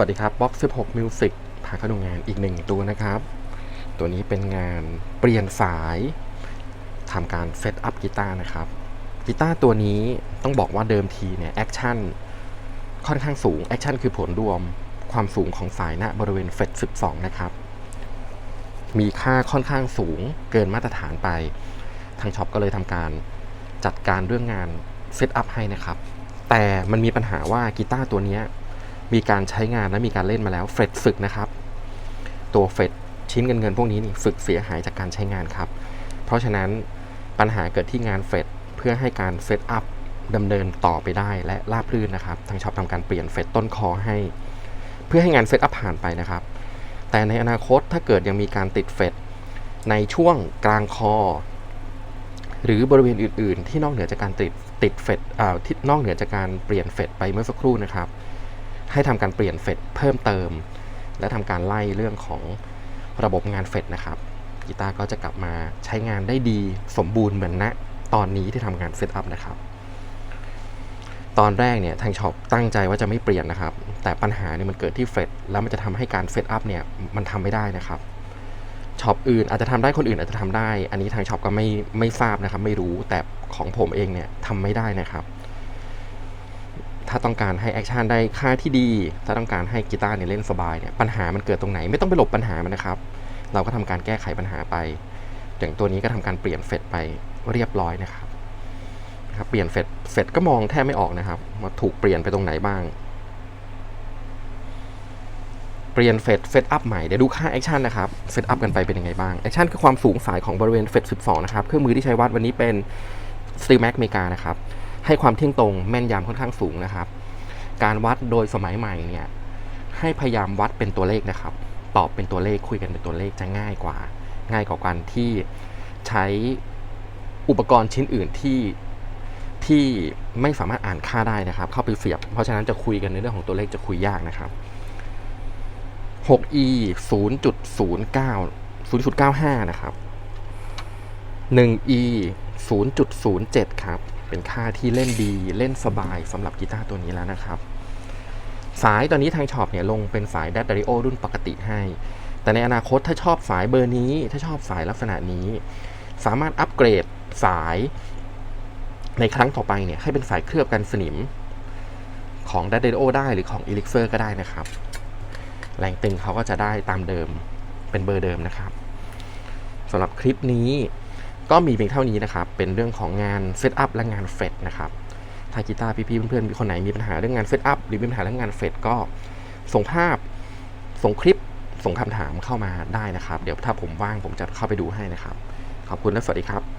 สวัสดีครับ Box 16 Music พาเข้าดูงานอีกหนึ่งตัวนะครับ ตัวนี้เป็นงานเปลี่ยนสายทำการเซตอัพกีตาร์นะครับกีตาร์ตัวนี้ต้องบอกว่าเดิมทีเนี่ยแอคชั่นค่อนข้างสูงแอคชั่นคือผลรวมความสูงของสายณบริเวณเฟด12 นะครับ มีค่าค่อนข้างสูงเกินมาตรฐานไป ทางช็อปก็เลยทำการจัดการเรื่องงานเซตอัพให้นะครับ แต่มันมีปัญหาว่ากีตาร์ตัวนี้ มีการใช้งานและมีการเล่นมาแล้วเฟดสึกนะครับ ตัวเฟดชิ้นเงินเงินพวกนี้นี่สึกเสียหายจากการใช้งานครับ เพราะฉะนั้นปัญหาเกิดที่งานเฟดเพื่อให้การเซตอัพดำเนินต่อไปได้และราบรื่นนะครับ ทางช็อปทำการเปลี่ยนเฟดต้นคอให้ เพื่อให้งานเซตอัพผ่านไปนะครับ แต่ในอนาคตถ้าเกิดยังมีการติดเฟดในช่วงกลางคอ หรือบริเวณอื่น ๆ ที่นอกเหนือจากการติดติดเฟดอ่าที่นอกเหนือจากการเปลี่ยนเฟดไปเมื่อสักครู่นะครับ ให้ทำการเปลี่ยนเฟดเพิ่มเติม และทำการไล่เรื่องของระบบงานเฟดนะครับกีตาร์ก็จะกลับมาใช้งานได้ดีสมบูรณ์เหมือนณตอนนี้ที่ทำงานเซตอัพนะครับ ตอนแรกเนี่ยทางช็อปตั้งใจว่าจะไม่เปลี่ยนนะครับ แต่ปัญหาเนี่ยมันเกิดที่เฟดแล้วมันจะทำให้การเซตอัพเนี่ยมันทำไม่ได้นะครับช็อปอื่นอาจจะทำได้คนอื่นอาจจะทำได้ อันนี้ทางช็อปก็ไม่ไม่ทราบนะครับ ไม่รู้แต่ของผมเองเนี่ยทำไม่ได้นะครับ ถ้าต้องการให้แอคชั่นได้ค่าที่ดี ถ้าต้องการให้กีตาร์เนี่ยเล่นสบายเนี่ยปัญหามันเกิดตรงไหน ไม่ต้องไปหลบปัญหามันนะครับ เราก็ทำการแก้ไขปัญหาไป อย่างตัวนี้ก็ทำการเปลี่ยนเฟดไปเรียบร้อยนะครับครับเปลี่ยนเฟดเฟดก็มองแทบไม่ออกนะครับว่าถูกเปลี่ยนไปตรงไหนบ้าง เปลี่ยนเฟดเฟดอัพใหม่เดี๋ยวดูค่าแอคชั่นนะครับเฟดอัพกันไปเป็นยังไงบ้างแอคชั่นคือความสูงสายของบริเวณเฟด12 นะครับเครื่องมือที่ใช้วัดวันนี้เป็น s t e e l Max เมกานะครับ ให้ความเที่ยงตรงแม่นยำค่อนข้างสูงนะครับ การวัดโดยสมัยใหม่เนี่ยให้พยายามวัดเป็นตัวเลขนะครับ ตอบเป็นตัวเลขคุยกันเป็นตัวเลขจะง่ายกว่า ง่ายกว่าการที่ใช้อุปกรณ์ชิ้นอื่นที่ที่ไม่สามารถอ่านค่าได้นะครับ เข้าไปเสียบ เพราะฉะนั้นจะคุยกันในเรื่องของตัวเลขจะคุยยากนะครับ 6e 0.09 0.95 นะครับ 1e 0.07 ครับ เป็นค่าที่เล่นดีเล่นสบายสำหรับกีตาร์ตัวนี้แล้วนะครับ สายตอนนี้ทางช็อปเนี่ยลงเป็นสาย d a d a r i o รุ่นปกติให้ แต่ในอนาคตถ้าชอบสายเบอร์นี้ ถ้าชอบสายลักษณะนี้ สามารถอัปเกรดสายในครั้งต่อไปเนี่ยให้เป็นสายเคลือบกันสนิมของ d a d a r i o ได้หรือของ Elixir ก็ได้นะครับ แรงตึงเขาก็จะได้ตามเดิมเป็นเบอร์เดิมนะครับสำหรับคลิปนี้ ก็มีเพียงเท่านี้นะครับ เป็นเรื่องของงานเซตอัพและงานเฟดนะครับถ้ากีตาร์พี่ๆเพื่อนๆมีคนไหนมีปัญหาเรื่องงานเซตอัพหรือมีปัญหาเรื่องงานเฟดก็ส่งภาพ ส่งคลิป ส่งคำถามเข้ามาได้นะครับ เดี๋ยวถ้าผมว่างผมจะเข้าไปดูให้นะครับ ขอบคุณและสวัสดีครับ